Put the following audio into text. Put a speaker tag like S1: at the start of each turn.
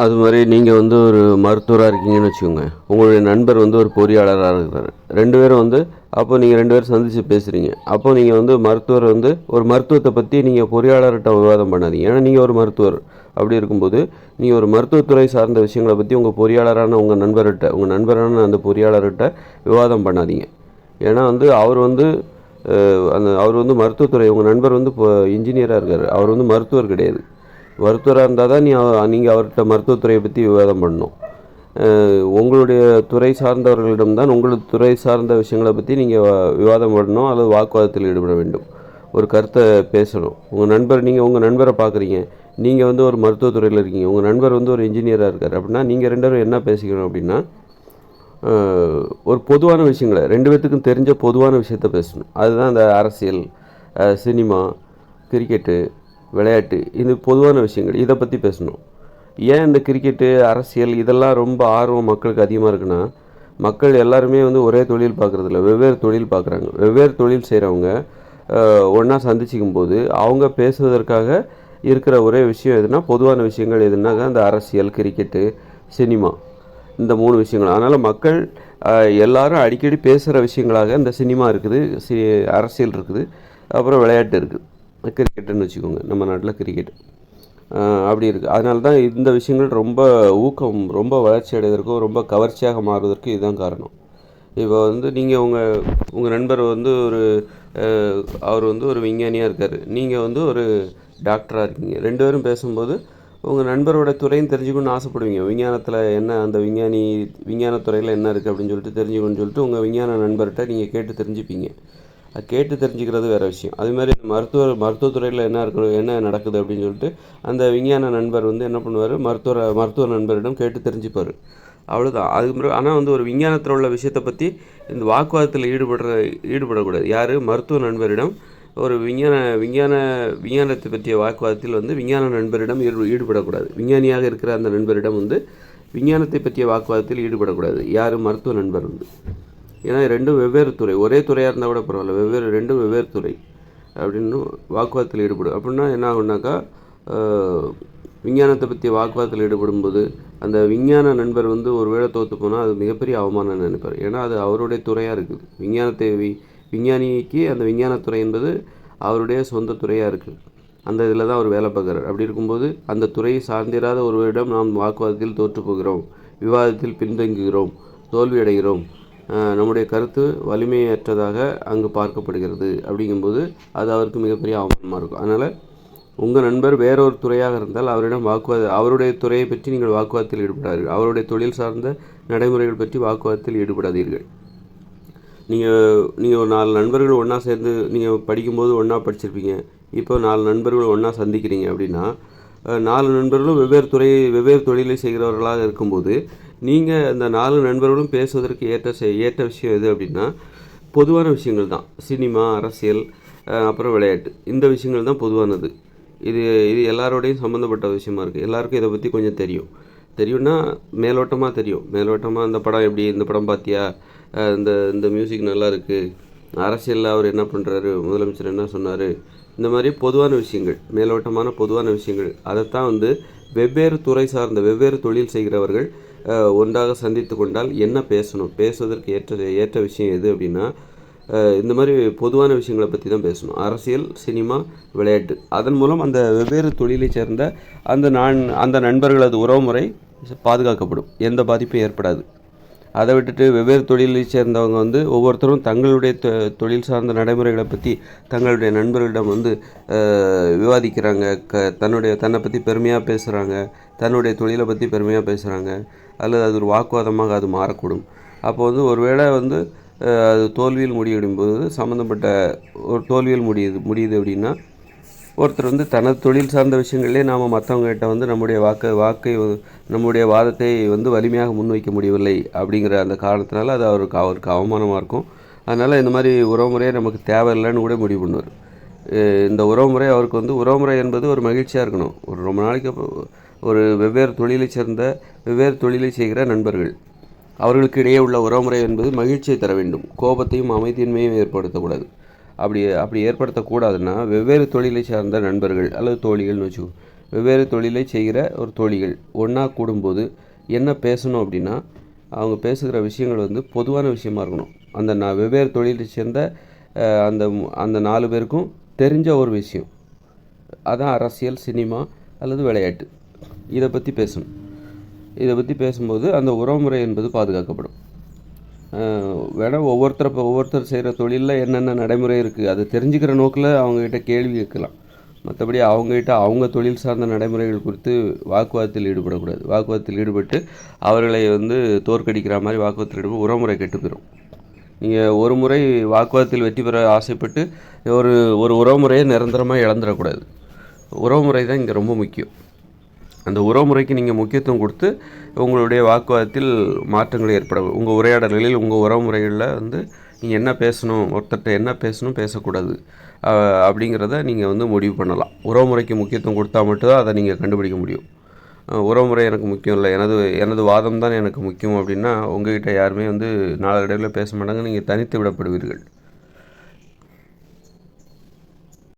S1: அது மாதிரி நீங்கள் வந்து ஒரு மருத்துவராக இருக்கீங்கன்னு வச்சுக்கோங்க. உங்களுடைய நண்பர் வந்து ஒரு பொறியாளராக இருக்கிறார் ரெண்டு பேரும் வந்து அப்போ நீங்கள் ரெண்டு பேரும் சந்தித்து பேசுகிறீங்க அப்போ நீங்கள் வந்து மருத்துவர் வந்து ஒரு மருத்துவத்தை பற்றி நீங்கள் பொறியாளர்கிட்ட விவாதம் பண்ணாதீங்க. ஏன்னா நீங்கள் ஒரு மருத்துவர். அப்படி இருக்கும்போது நீங்கள் ஒரு மருத்துவத்துறை சார்ந்த விஷயங்களை பற்றி உங்கள் பொறியாளரான உங்கள் நண்பர்கிட்ட உங்கள் நண்பரான அந்த பொறியாளர்கிட்ட விவாதம் பண்ணாதீங்க. ஏன்னா வந்து அவர் வந்து அந்த அவர் வந்து மருத்துவத்துறை உங்கள் நண்பர் வந்து இப்போ இன்ஜினியராக இருக்கார். அவர் வந்து மருத்துவர் கிடையாது. மருத்துவராக இருந்தால் தான் நீ நீங்கள் அவர்கிட்ட மருத்துவத்துறையை பற்றி விவாதம் பண்ணணும். உங்களுடைய துறை சார்ந்தவர்களிடம் தான் உங்களது துறை சார்ந்த விஷயங்களை பற்றி நீங்கள் விவாதம் பண்ணணும் அல்லது வாக்குவாதத்தில் ஈடுபட வேண்டும். ஒரு கருத்தை பேசணும். உங்கள் நண்பர் நீங்கள் உங்கள் நண்பரை பார்க்குறீங்க நீங்கள் வந்து ஒரு மருத்துவத்துறையில் இருக்கீங்க. உங்கள் நண்பர் வந்து ஒரு இன்ஜினியராக இருக்கார். அப்படின்னா நீங்கள் ரெண்டு பேரும் என்ன பேசிக்கணும் அப்படின்னா ஒரு பொதுவான விஷயங்களை ரெண்டு பேர்த்துக்கும் தெரிஞ்ச பொதுவான விஷயத்த பேசணும். அதுதான் அந்த அரசியல் சினிமா கிரிக்கெட்டு விளையாட்டு இது பொதுவான விஷயங்கள். இதை பற்றி பேசணும். ஏன் இந்த கிரிக்கெட்டு அரசியல் இதெல்லாம் ரொம்ப ஆர்வம் மக்களுக்கு அதிகமாக இருக்குன்னா மக்கள் எல்லாருமே வந்து ஒரே தொழில் பார்க்குறதில்ல வெவ்வேறு தொழில் பார்க்குறாங்க வெவ்வேறு தொழில் செய்கிறவங்க ஒன்றா சந்திச்சிக்கும் போது அவங்க பேசுவதற்காக இருக்கிற ஒரே விஷயம் எதுனா பொதுவான விஷயங்கள் எதுனாக்கா இந்த அரசியல் கிரிக்கெட்டு சினிமா இந்த மூணு விஷயங்கள். அதனால் மக்கள் எல்லாரும் அடிக்கடி பேசுகிற விஷயங்களாக இந்த சினிமா இருக்குது சி அரசியல் இருக்குது அப்புறம் விளையாட்டு இருக்குது. கிரிக்கெட்டுன்னு வச்சுக்கோங்க நம்ம நாட்டில் கிரிக்கெட். அப்படி இருக்குது அதனால தான் இந்த விஷயங்கள் ரொம்ப ஊக்கம் ரொம்ப வளர்ச்சி அடைவதற்கும் ரொம்ப கவர்ச்சியாக மாறுவதற்கு இதுதான் காரணம். இப்போ வந்து நீங்கள் உங்கள் உங்கள் நண்பர் வந்து ஒரு அவர் வந்து ஒரு விஞ்ஞானியாக இருக்கார். நீங்கள் வந்து ஒரு டாக்டராக இருக்கீங்க. ரெண்டு பேரும் பேசும்போது உங்கள் நண்பரோட துறையும் தெரிஞ்சுக்கணும்னு ஆசைப்படுவீங்க. விஞ்ஞானத்தில் என்ன அந்த விஞ்ஞானி விஞ்ஞானத்துறையில் என்ன இருக்குது அப்படின்னு சொல்லிட்டு தெரிஞ்சுக்கணும்னு சொல்லிட்டு உங்கள் விஞ்ஞான நண்பர்கிட்ட நீங்கள் கேட்டு தெரிஞ்சுப்பீங்க. அது கேட்டு தெரிஞ்சுக்கிறது வேறு விஷயம். அது மாதிரி மருத்துவ மருத்துவத்துறையில் என்ன இருக்கணும் என்ன நடக்குது அப்படின்னு சொல்லிட்டு அந்த விஞ்ஞான நண்பர் வந்து என்ன பண்ணுவார்? மருத்துவ மருத்துவ நண்பரிடம் கேட்டு தெரிஞ்சுப்பார். அவ்வளோதான் அதுக்கு பிறகு ஆனால் வந்து ஒரு விஞ்ஞானத்தில் உள்ள விஷயத்தை பற்றி இந்த வாக்குவாதத்தில் ஈடுபடுற ஈடுபடக்கூடாது. யார்? மருத்துவ நண்பரிடம் ஒரு விஞ்ஞான விஞ்ஞான விஞ்ஞானத்தை பற்றிய வாக்குவாதத்தில் வந்து விஞ்ஞான நண்பரிடம் ஈடு ஈடுபடக்கூடாது. விஞ்ஞானியாக இருக்கிற அந்த நண்பரிடம் வந்து விஞ்ஞானத்தை பற்றிய வாக்குவாதத்தில் ஈடுபடக்கூடாது. யார்? மருத்துவ நண்பர் வந்து. ஏன்னா ரெண்டும் வெவ்வேறு துறை. ஒரே துறையாக இருந்தால் கூட பரவாயில்ல. வெவ்வேறு ரெண்டும் வெவ்வேறு துறை அப்படின்னு வாக்குவாதத்தில் ஈடுபடும். அப்படின்னா என்ன ஆகுனாக்கா விஞ்ஞானத்தை பற்றி வாக்குவாதத்தில் ஈடுபடும்போது அந்த விஞ்ஞான நண்பர் வந்து ஒரு வேளை தோற்று போனால் அது மிகப்பெரிய அவமானம் நினைப்பார். ஏன்னா அது அவருடைய துறையாக இருக்குது. விஞ்ஞானத்தை வி விஞ்ஞானிக்கு அந்த விஞ்ஞானத்துறை என்பது அவருடைய சொந்த துறையாக இருக்குது. அந்த இதில் தான் அவர் வேலை பார்க்குறார். அப்படி இருக்கும்போது அந்த துறையை சார்ந்திராத ஒருவரிடம் நாம் வாக்குவாதத்தில் தோற்று போகிறோம். விவாதத்தில் பின்தங்குகிறோம். தோல்வியடைகிறோம். நம்முடைய கருத்து வலிமையற்றதாக அங்கு பார்க்கப்படுகிறது அப்படிங்கும்போது அது அவருக்கு மிகப்பெரிய அவமானமாக இருக்கும். அதனால் உங்கள் நண்பர் வேறொரு துறையாக இருந்தால் அவரிடம் வாக்குவாத அவருடைய துறையை பற்றி நீங்கள் வாக்குவாதத்தில் ஈடுபடாதீர்கள். அவருடைய தொழில் சார்ந்த நடைமுறைகள் பற்றி வாக்குவாதத்தில் ஈடுபடாதீர்கள். நீங்கள் நீங்கள் ஒரு நாலு நண்பர்கள் ஒன்றா சேர்ந்து நீங்கள் படிக்கும்போது ஒன்றா படிச்சிருப்பீங்க. இப்போ நாலு நண்பர்கள் ஒன்றா சந்திக்கிறீங்க அப்படின்னா நாலு நண்பர்களும் வெவ்வேறு துறை வெவ்வேறு தொழிலை செய்கிறவர்களாக இருக்கும்போது நீங்கள் அந்த நாலு நண்பர்களும் பேசுவதற்கு ஏற்ற செ- ஏற்ற விஷயம் எது அப்படின்னா பொதுவான விஷயங்கள் தான். சினிமா அரசியல் அப்புறம் விளையாட்டு. இந்த விஷயங்கள் தான் பொதுவானது. இது இது எல்லாரோடையும் சம்மந்தப்பட்ட விஷயமா இருக்குது எல்லாருக்கும் இதை பற்றி கொஞ்சம் தெரியும். தெரியும்னா மேலோட்டமாக தெரியும். மேலோட்டமாக இந்த படம் எப்படி இந்த படம் பார்த்தியா இந்த இந்த மியூசிக் நல்லா இருக்குது அரசியலில் அவர் என்ன பண்ணுறாரு முதலமைச்சர் என்ன சொன்னார்? இந்த மாதிரி பொதுவான விஷயங்கள் மேலோட்டமான பொதுவான விஷயங்கள். அதைத்தான் வந்து வெவ்வேறு துறை சார்ந்த வெவ்வேறு தொழில் செய்கிறவர்கள் ஒன்றாக சந்தித்து கொண்டால் என்ன பேசணும்? பேசுவதற்கு ஏற்ற ஏற்ற விஷயம் எது அப்படின்னா இந்த மாதிரி பொதுவான விஷயங்களை பற்றி தான் பேசணும். அரசியல் சினிமா விளையாட்டு. அதன் மூலம் அந்த வெவ்வேறு தொழிலை சேர்ந்த அந்த நான் அந்த நண்பர்களது உறவுமுறை பாதுகாக்கப்படும். எந்த பாதிப்பும் ஏற்படாது. அதை விட்டுட்டு வெவ்வேறு தொழிலை சேர்ந்தவங்க வந்து ஒவ்வொருத்தரும் தங்களுடைய தொ- தொழில் சார்ந்த நடைமுறைகளை பற்றி தங்களுடைய நண்பர்களிடம் வந்து விவாதிக்கிறாங்க. க தன்னுடைய தன்னை பற்றி பெருமையாக பேசுகிறாங்க தன்னுடைய தொழிலை பற்றி பெருமையாக பேசுகிறாங்க அல்லது அது ஒரு வாக்குவாதமாக அது மாறக்கூடும். அப்போ வந்து ஒருவேளை வந்து அது தோல்வியில் முடியும் போது சம்மந்தப்பட்ட ஒரு தோல்வியில் முடியுது முடியுது அப்படின்னா ஒருத்தர் வந்து தனது தொழில் சார்ந்த விஷயங்கள்லேயே நாம் மற்றவங்ககிட்ட வந்து நம்முடைய வாக்கு வாக்கை நம்முடைய வாதத்தை வந்து வலிமையாக முன்வைக்க முடியவில்லை அப்படிங்கிற அந்த காரணத்தினால அது அவருக்கு அவருக்கு அவமானமாக இருக்கும். அதனால் இந்த மாதிரி உறவுமுறையே நமக்கு தேவையில்லைன்னு கூட முடிவு பண்ணுவார். இந்த உறவுமுறை அவருக்கு வந்து உறவுமுறை என்பது ஒரு மகிழ்ச்சியாக இருக்கணும். ஒரு ரொம்ப நாளைக்கு அப்புறம் ஒரு வெவ்வேறு தொழிலை சேர்ந்த வெவ்வேறு தொழிலை செய்கிற நண்பர்கள். அவர்களுக்கு இடையே உள்ள உறவுமுறை என்பது மகிழ்ச்சியை தர வேண்டும். கோபத்தையும் அமைதியின்மையும் ஏற்படுத்தக்கூடாது. அப்படி அப்படி ஏற்படுத்தக்கூடாதுன்னா வெவ்வேறு தொழிலை சார்ந்த நண்பர்கள் அல்லது தோழிகள்னு வச்சுக்கோ வெவ்வேறு தொழிலை செய்கிற ஒரு தோழிகள் ஒன்றா கூடும்போது என்ன பேசணும் அப்படின்னா அவங்க பேசுகிற விஷயங்கள் வந்து பொதுவான விஷயமா இருக்கணும். அந்த நான் வெவ்வேறு தொழிலை சேர்ந்த அந்த அந்த நாலு பேருக்கும் தெரிஞ்ச ஒரு விஷயம். அதான் அரசியல் சினிமா அல்லது விளையாட்டு. இதை பற்றி பேசணும். இதை பற்றி பேசும்போது அந்த உறவுமுறை என்பது பாதுகாக்கப்படும். வேணால் வேணா ஒவ்வொருத்தரை இப்போ ஒவ்வொருத்தர் செய்கிற தொழிலில் என்னென்ன நடைமுறை இருக்குது அதை தெரிஞ்சுக்கிற நோக்கில் அவங்ககிட்ட கேள்வி கேட்கலாம். மற்றபடி அவங்ககிட்ட அவங்க தொழில் சார்ந்த நடைமுறைகள் குறித்து வாக்குவாதத்தில் ஈடுபடக்கூடாது. வாக்குவாதத்தில் ஈடுபட்டு அவர்களை வந்து தோற்கடிக்கிற மாதிரி வாக்குவாதத்தில் ஈடுபட்டு உறவுமுறை கெட்டு போயிடும் நீங்கள் ஒரு முறை வாக்குவாதத்தில் வெற்றி பெற ஆசைப்பட்டு ஒரு ஒரு உறவுமுறையை நிரந்தரமாக இழந்துடக்கூடாது. உறவுமுறை தான் இங்கே ரொம்ப முக்கியம். அந்த உறவுமுறைக்கு நீங்கள் முக்கியத்துவம் கொடுத்து உங்களுடைய வாக்குவாதத்தில் மாற்றங்கள் ஏற்பட உங்கள் உரையாடல்களில் உங்கள் உறவுமுறைகளில் வந்து நீங்கள் என்ன பேசணும் ஒருத்தர்கிட்ட என்ன பேசணும் பேசக்கூடாது அப்படிங்கிறத நீங்கள் வந்து முடிவு பண்ணலாம். உறவுமுறைக்கு முக்கியத்துவம் கொடுத்தா மட்டும்தான் அதை நீங்கள் கண்டுபிடிக்க முடியும். உறவுமுறை எனக்கு முக்கியம் இல்லை. எனது எனது வாதம் தான் எனக்கு முக்கியம் அப்படின்னா உங்ககிட்ட யாருமே வந்து நாளடைவில் பேச மாட்டாங்க. நீங்கள் தனித்து விடப்படுவீர்கள்.